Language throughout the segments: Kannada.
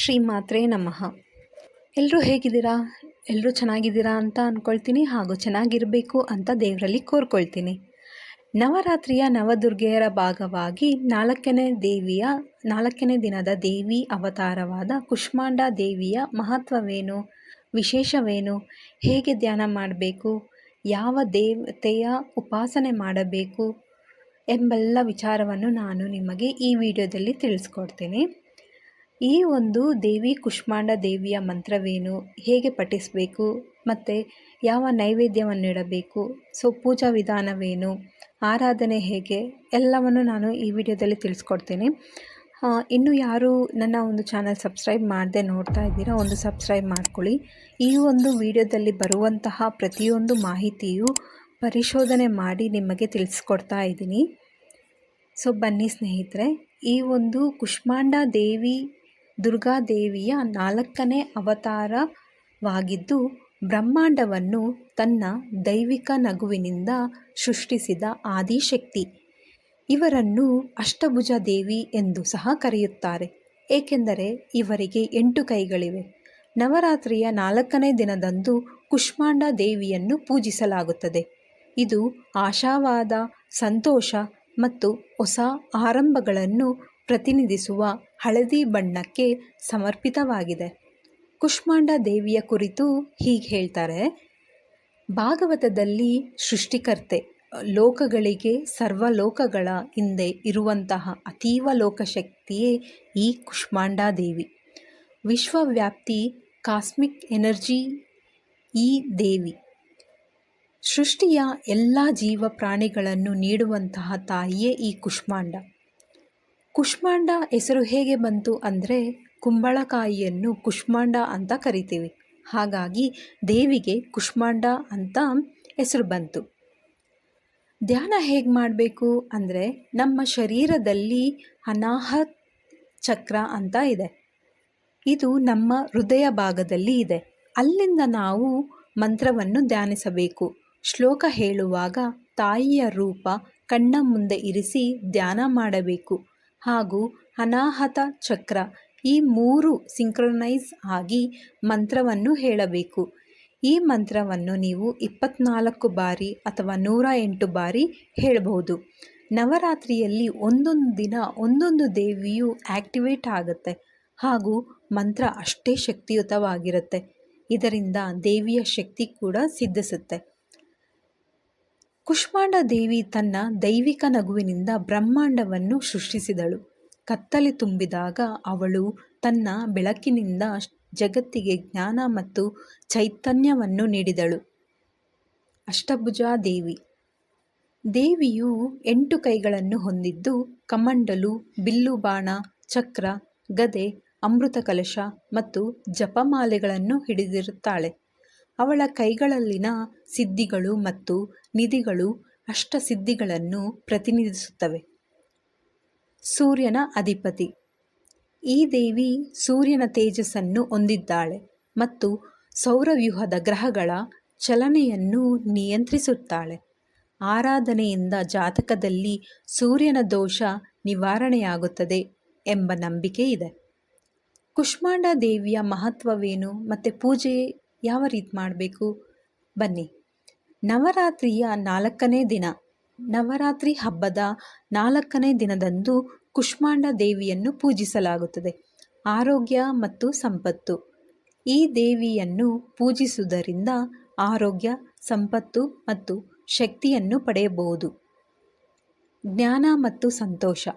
ಶ್ರೀ ಮಾತ್ರೇ ನಮಃ. ಎಲ್ಲರೂ ಹೇಗಿದ್ದೀರಾ? ಎಲ್ಲರೂ ಚೆನ್ನಾಗಿದ್ದೀರಾ ಅಂತ ಅಂದ್ಕೊಳ್ತೀನಿ ಹಾಗೂ ಚೆನ್ನಾಗಿರಬೇಕು ಅಂತ ದೇವರಲ್ಲಿ ಕೋರ್ಕೊಳ್ತೀನಿ. ನವರಾತ್ರಿಯ ನವದುರ್ಗೆಯರ ಭಾಗವಾಗಿ ನಾಲ್ಕನೇ ದೇವಿಯ, ನಾಲ್ಕನೇ ದಿನದ ದೇವಿ ಅವತಾರವಾದ ಕುಷ್ಮಾಂಡ ದೇವಿಯ ಮಹತ್ವವೇನು? ವಿಶೇಷವೇನು? ಹೇಗೆ ಧ್ಯಾನ ಮಾಡಬೇಕು? ಯಾವ ದೇವತೆಯ ಉಪಾಸನೆ ಮಾಡಬೇಕು? ಎಂಬೆಲ್ಲ ವಿಚಾರವನ್ನು ನಾನು ನಿಮಗೆ ಈ ವಿಡಿಯೋದಲ್ಲಿ ತಿಳಿಸ್ಕೊಡ್ತೀನಿ. ಈ ಒಂದು ದೇವಿ ಕುಷ್ಮಾಂಡ ದೇವಿಯ ಮಂತ್ರವೇನು? ಹೇಗೆ ಪಠಿಸಬೇಕು? ಮತ್ತು ಯಾವ ನೈವೇದ್ಯವನ್ನು ಇಡಬೇಕು? ಸೊ, ಪೂಜಾ ವಿಧಾನವೇನು? ಆರಾಧನೆ ಹೇಗೆ? ಎಲ್ಲವನ್ನು ನಾನು ಈ ವಿಡಿಯೋದಲ್ಲಿ ತಿಳಿಸ್ಕೊಡ್ತೀನಿ. ಇನ್ನು ಯಾರು ನನ್ನ ಒಂದು ಚಾನಲ್ ಸಬ್ಸ್ಕ್ರೈಬ್ ಮಾಡದೆ ನೋಡ್ತಾ ಇದ್ದೀರಾ, ಒಂದು ಸಬ್ಸ್ಕ್ರೈಬ್ ಮಾಡ್ಕೊಳ್ಳಿ. ಈ ಒಂದು ವಿಡಿಯೋದಲ್ಲಿ ಬರುವಂತಹ ಪ್ರತಿಯೊಂದು ಮಾಹಿತಿಯು ಪರಿಶೋಧನೆ ಮಾಡಿ ನಿಮಗೆ ತಿಳಿಸ್ಕೊಡ್ತಾ ಇದ್ದೀನಿ. ಸೊ, ಬನ್ನಿ ಸ್ನೇಹಿತರೆ, ಈ ಒಂದು ಕುಷ್ಮಾಂಡ ದೇವಿ ದುರ್ಗಾದೇವಿಯ ನಾಲ್ಕನೇ ಅವತಾರವಾಗಿದ್ದು, ಬ್ರಹ್ಮಾಂಡವನ್ನು ತನ್ನ ದೈವಿಕ ನಗುವಿನಿಂದ ಸೃಷ್ಟಿಸಿದ ಆದಿಶಕ್ತಿ. ಇವರನ್ನು ಅಷ್ಟಭುಜ ದೇವಿ ಎಂದು ಸಹ ಕರೆಯುತ್ತಾರೆ. ಏಕೆಂದರೆ ಇವರಿಗೆ ಎಂಟು ಕೈಗಳಿವೆ. ನವರಾತ್ರಿಯ ನಾಲ್ಕನೇ ದಿನದಂದು ಕುಷ್ಮಾಂಡ ದೇವಿಯನ್ನು ಪೂಜಿಸಲಾಗುತ್ತದೆ. ಇದು ಆಶಾವಾದ, ಸಂತೋಷ ಮತ್ತು ಹೊಸ ಆರಂಭಗಳನ್ನು ಪ್ರತಿನಿಧಿಸುವ ಹಳದಿ ಬಣ್ಣಕ್ಕೆ ಸಮರ್ಪಿತವಾಗಿದೆ. ಕುಷ್ಮಾಂಡ ದೇವಿಯ ಕುರಿತು ಹೀಗೆ ಹೇಳ್ತಾರೆ, ಭಾಗವತದಲ್ಲಿ ಸೃಷ್ಟಿಕರ್ತೆ ಲೋಕಗಳಿಗೆ ಸರ್ವಲೋಕಗಳ ಹಿಂದೆ ಇರುವಂತಹ ಅತೀವ ಲೋಕಶಕ್ತಿಯೇ ಈ ಕುಷ್ಮಾಂಡ ದೇವಿ. ವಿಶ್ವವ್ಯಾಪ್ತಿ ಕಾಸ್ಮಿಕ್ ಎನರ್ಜಿ ಈ ದೇವಿ. ಸೃಷ್ಟಿಯ ಎಲ್ಲ ಜೀವ ಪ್ರಾಣಿಗಳನ್ನು ನೀಡುವಂತಹ ತಾಯಿಯೇ ಈ ಕುಷ್ಮಾಂಡ. ಕುಷ್ಮಾಂಡ ಹೆಸರು ಹೇಗೆ ಬಂತು ಅಂದರೆ ಕುಂಬಳಕಾಯಿಯನ್ನು ಕುಷ್ಮಾಂಡ ಅಂತ ಕರಿತೀವಿ. ಹಾಗಾಗಿ ದೇವಿಗೆ ಕುಷ್ಮಾಂಡ ಅಂತ ಹೆಸರು ಬಂತು. ಧ್ಯಾನ ಹೇಗೆ ಮಾಡಬೇಕು ಅಂದರೆ ನಮ್ಮ ಶರೀರದಲ್ಲಿ ಅನಾಹ ಚಕ್ರ ಅಂತ ಇದೆ. ಇದು ನಮ್ಮ ಹೃದಯ ಭಾಗದಲ್ಲಿ ಇದೆ. ಅಲ್ಲಿಂದ ನಾವು ಮಂತ್ರವನ್ನು ಧ್ಯಾನಿಸಬೇಕು. ಶ್ಲೋಕ ಹೇಳುವಾಗ ತಾಯಿಯ ರೂಪ ಕಣ್ಣ ಮುಂದೆ ಇರಿಸಿ ಧ್ಯಾನ ಮಾಡಬೇಕು. ಹಾಗೂ ಅನಾಹತ ಚಕ್ರ ಈ ಮೂರು ಸಿಂಕ್ರೊನೈಸ್ ಆಗಿ ಮಂತ್ರವನ್ನು ಹೇಳಬೇಕು. ಈ ಮಂತ್ರವನ್ನು ನೀವು ಇಪ್ಪತ್ನಾಲ್ಕು ಬಾರಿ ಅಥವಾ ನೂರ ಎಂಟು ಬಾರಿ ಹೇಳಬಹುದು. ನವರಾತ್ರಿಯಲ್ಲಿ ಒಂದೊಂದು ದಿನ ಒಂದೊಂದು ದೇವಿಯು ಆ್ಯಕ್ಟಿವೇಟ್ ಆಗುತ್ತೆ ಹಾಗೂ ಮಂತ್ರ ಅಷ್ಟೇ ಶಕ್ತಿಯುತವಾಗಿರುತ್ತೆ. ಇದರಿಂದ ದೇವಿಯ ಶಕ್ತಿ ಕೂಡ ಸಿದ್ಧಿಸುತ್ತೆ. ಕುಷ್ಮಾಂಡ ದೇವಿ ತನ್ನ ದೈವಿಕ ನಗುವಿನಿಂದ ಬ್ರಹ್ಮಾಂಡವನ್ನು ಸೃಷ್ಟಿಸಿದಳು. ಕತ್ತಲೆ ತುಂಬಿದಾಗ ಅವಳು ತನ್ನ ಬೆಳಕಿನಿಂದ ಜಗತ್ತಿಗೆ ಜ್ಞಾನ ಮತ್ತು ಚೈತನ್ಯವನ್ನು ನೀಡಿದಳು. ಅಷ್ಟಭುಜ ದೇವಿ. ದೇವಿಯು ಎಂಟು ಕೈಗಳನ್ನು ಹೊಂದಿದ್ದು ಕಮಂಡಲು, ಬಿಲ್ಲು ಬಾಣ, ಚಕ್ರ, ಗದೆ ಅಮೃತ ಕಲಶ ಮತ್ತು ಜಪಮಾಲೆಗಳನ್ನು ಹಿಡಿದಿರುತ್ತಾಳೆ. ಅವಳ ಕೈಗಳಲ್ಲಿನ ಸಿದ್ಧಿಗಳು ಮತ್ತು ನಿಧಿಗಳು ಅಷ್ಟಸಿದ್ಧಿಗಳನ್ನು ಪ್ರತಿನಿಧಿಸುತ್ತವೆ. ಸೂರ್ಯನ ಅಧಿಪತಿ. ಈ ದೇವಿ ಸೂರ್ಯನ ತೇಜಸ್ಸನ್ನು ಹೊಂದಿದ್ದಾಳೆ ಮತ್ತು ಸೌರವ್ಯೂಹದ ಗ್ರಹಗಳ ಚಲನೆಯನ್ನು ನಿಯಂತ್ರಿಸುತ್ತಾಳೆ. ಆರಾಧನೆಯಿಂದ ಜಾತಕದಲ್ಲಿ ಸೂರ್ಯನ ದೋಷ ನಿವಾರಣೆಯಾಗುತ್ತದೆ ಎಂಬ ನಂಬಿಕೆ ಇದೆ. ಕುಷ್ಮಾಂಡ ದೇವಿಯ ಮಹತ್ವವೇನು ಮತ್ತು ಪೂಜೆ ಯಾವ ರೀತಿ ಮಾಡಬೇಕು? ಬನ್ನಿ. ನವರಾತ್ರಿಯ ನಾಲ್ಕನೇ ದಿನ. ನವರಾತ್ರಿ ಹಬ್ಬದ ನಾಲ್ಕನೇ ದಿನದಂದು ಕುಷ್ಮಾಂಡ ದೇವಿಯನ್ನು ಪೂಜಿಸಲಾಗುತ್ತದೆ. ಆರೋಗ್ಯ ಮತ್ತು ಸಂಪತ್ತು. ಈ ದೇವಿಯನ್ನು ಪೂಜಿಸುವುದರಿಂದ ಆರೋಗ್ಯ, ಸಂಪತ್ತು ಮತ್ತು ಶಕ್ತಿಯನ್ನು ಪಡೆಯಬಹುದು. ಜ್ಞಾನ ಮತ್ತು ಸಂತೋಷ.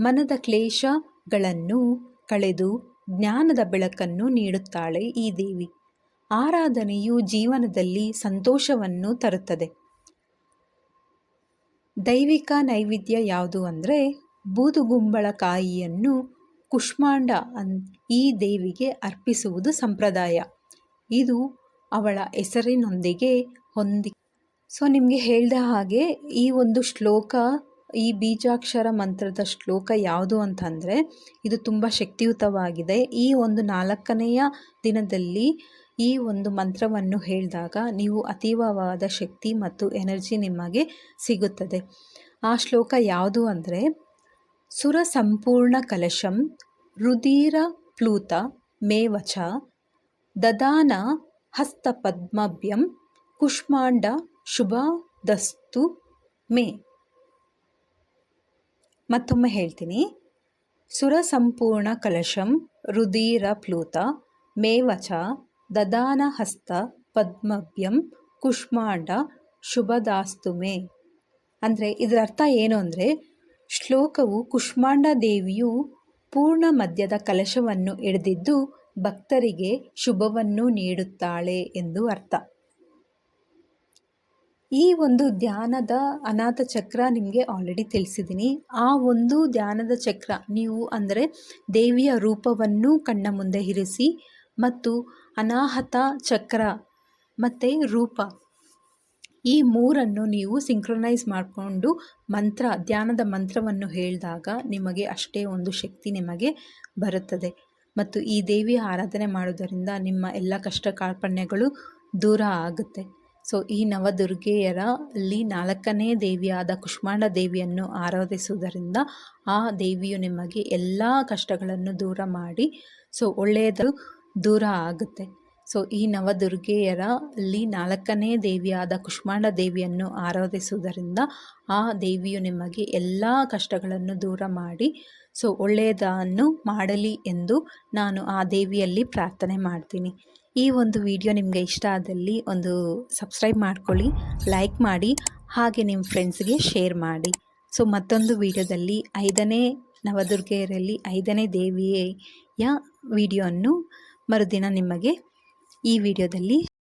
ಮನದ ಕ್ಲೇಶಗಳನ್ನು ಕಳೆದು ಜ್ಞಾನದ ಬೆಳಕನ್ನು ನೀಡುತ್ತಾಳೆ ಈ ದೇವಿ. ಆರಾಧನೆಯು ಜೀವನದಲ್ಲಿ ಸಂತೋಷವನ್ನು ತರುತ್ತದೆ. ದೈವಿಕ ನೈವೇದ್ಯ ಯಾವುದು ಅಂದರೆ ಬೂದುಗುಂಬಳಕಾಯಿಯನ್ನು ಕುಷ್ಮಾಂಡ ಅನ್ ಈ ದೇವಿಗೆ ಅರ್ಪಿಸುವುದು ಸಂಪ್ರದಾಯ. ಇದು ಅವಳ ಹೆಸರಿನೊಂದಿಗೆ ಹೊಂದಿ ಸೊ, ನಿಮಗೆ ಹೇಳಿದ ಹಾಗೆ ಈ ಒಂದು ಶ್ಲೋಕ, ಈ ಬೀಜಾಕ್ಷರ ಮಂತ್ರದ ಶ್ಲೋಕ ಯಾವುದು ಅಂತಂದರೆ ಇದು ತುಂಬ ಶಕ್ತಿಯುತವಾಗಿದೆ. ಈ ಒಂದು ನಾಲ್ಕನೆಯ ದಿನದಲ್ಲಿ ಈ ಒಂದು ಮಂತ್ರವನ್ನು ಹೇಳಿದಾಗ ನೀವು ಅತೀವವಾದ ಶಕ್ತಿ ಮತ್ತು ಎನರ್ಜಿ ನಿಮಗೆ ಸಿಗುತ್ತದೆ. ಆ ಶ್ಲೋಕ ಯಾವುದು ಅಂದರೆ, ಸುರ ಸಂಪೂರ್ಣ ಕಲಶಂ, ರುದೀರ ಪ್ಲೂತ ಮೇವಚ ದದಾನ ಹಸ್ತಪದ್ಮಭ್ಯಂ ಕುಷ್ಮಾಂಡ ಶುಭದಸ್ತು ಮೇ ಮತ್ತೊಮ್ಮೆ ಹೇಳ್ತೀನಿ. ಸುರ ಸಂಪೂರ್ಣ ಕಲಶಂ, ರುದೀರ ಪ್ಲೂತ ಮೇವಚ ದದಾನ ಹಸ್ತ ಪದ್ಮಭ್ಯಂ ಕುಷ್ಮಾಂಡ ಶುಭದಾಸ್ತುಮೆ. ಅಂದರೆ ಇದರ ಅರ್ಥ ಏನು ಅಂದರೆ, ಶ್ಲೋಕವು ಕುಷ್ಮಾಂಡ ದೇವಿಯು ಪೂರ್ಣ ಮದ್ಯದ ಕಲಶವನ್ನು ಹಿಡಿದಿದ್ದು ಭಕ್ತರಿಗೆ ಶುಭವನ್ನು ನೀಡುತ್ತಾಳೆ ಎಂದು ಅರ್ಥ. ಈ ಒಂದು ಧ್ಯಾನದ ಅನಾಥ ಚಕ್ರ ನಿಮಗೆ ಆಲ್ರೆಡಿ ತಿಳಿಸಿದ್ದೀನಿ ಆ ಒಂದು ಧ್ಯಾನದ ಚಕ್ರ ನೀವು ಅಂದರೆ ದೇವಿಯ ರೂಪವನ್ನು ಕಣ್ಣ ಮುಂದೆ ಇರಿಸಿ ಮತ್ತು ಅನಾಹತ ಚಕ್ರ ಮತ್ತು ರೂಪ. ಈ ಮೂರನ್ನು ನೀವು ಸಿಂಕ್ರೊನೈಸ್ ಮಾಡಿಕೊಂಡು ಮಂತ್ರ, ಧ್ಯಾನದ ಮಂತ್ರವನ್ನು ಹೇಳಿದಾಗ ನಿಮಗೆ ಅಷ್ಟೇ ಒಂದು ಶಕ್ತಿ ನಿಮಗೆ ಬರುತ್ತದೆ. ಮತ್ತು ಈ ದೇವಿ ಆರಾಧನೆ ಮಾಡುವುದರಿಂದ ನಿಮ್ಮ ಎಲ್ಲ ಕಷ್ಟ ಕಾರ್ಪಣ್ಯಗಳು ದೂರ ಆಗುತ್ತೆ. ಸೊ, ಈ ನವದುರ್ಗೆಯರ ಅಲ್ಲಿ ನಾಲ್ಕನೇ ದೇವಿಯಾದ ಕುಷ್ಮಾಂಡ ದೇವಿಯನ್ನು ಆರಾಧಿಸುವುದರಿಂದ ಆ ದೇವಿಯು ನಿಮಗೆ ಎಲ್ಲ ಕಷ್ಟಗಳನ್ನು ದೂರ ಮಾಡಿ, ಸೊ, ಒಳ್ಳೆಯದು ದೂರ ಆಗುತ್ತೆ. ಸೊ, ಈ ನವದುರ್ಗೆಯರ ಅಲ್ಲಿ ನಾಲ್ಕನೇ ದೇವಿಯಾದ ಕುಷ್ಮಾಂಡ ದೇವಿಯನ್ನು ಆರಾಧಿಸುವುದರಿಂದ ಆ ದೇವಿಯು ನಿಮಗೆ ಎಲ್ಲ ಕಷ್ಟಗಳನ್ನು ದೂರ ಮಾಡಿ, ಸೊ, ಒಳ್ಳೆಯದನ್ನು ಮಾಡಲಿ ಎಂದು ನಾನು ಆ ದೇವಿಯಲ್ಲಿ ಪ್ರಾರ್ಥನೆ ಮಾಡ್ತೀನಿ. ಈ ಒಂದು ವಿಡಿಯೋ ನಿಮಗೆ ಇಷ್ಟ ಆದಲ್ಲಿ ಒಂದು ಸಬ್ಸ್ಕ್ರೈಬ್ ಮಾಡ್ಕೊಳ್ಳಿ, ಲೈಕ್ ಮಾಡಿ, ಹಾಗೆ ನಿಮ್ಮ ಫ್ರೆಂಡ್ಸ್ಗೆ ಶೇರ್ ಮಾಡಿ. ಸೊ, ಮತ್ತೊಂದು ವಿಡಿಯೋದಲ್ಲಿ ಐದನೇ ನವದುರ್ಗೆಯರಲ್ಲಿ ಐದನೇ ದೇವಿಯ ವಿಡಿಯೋವನ್ನು ಮರುದಿನ ನಿಮಗೆ ಈ ವಿಡಿಯೋದಲ್ಲಿ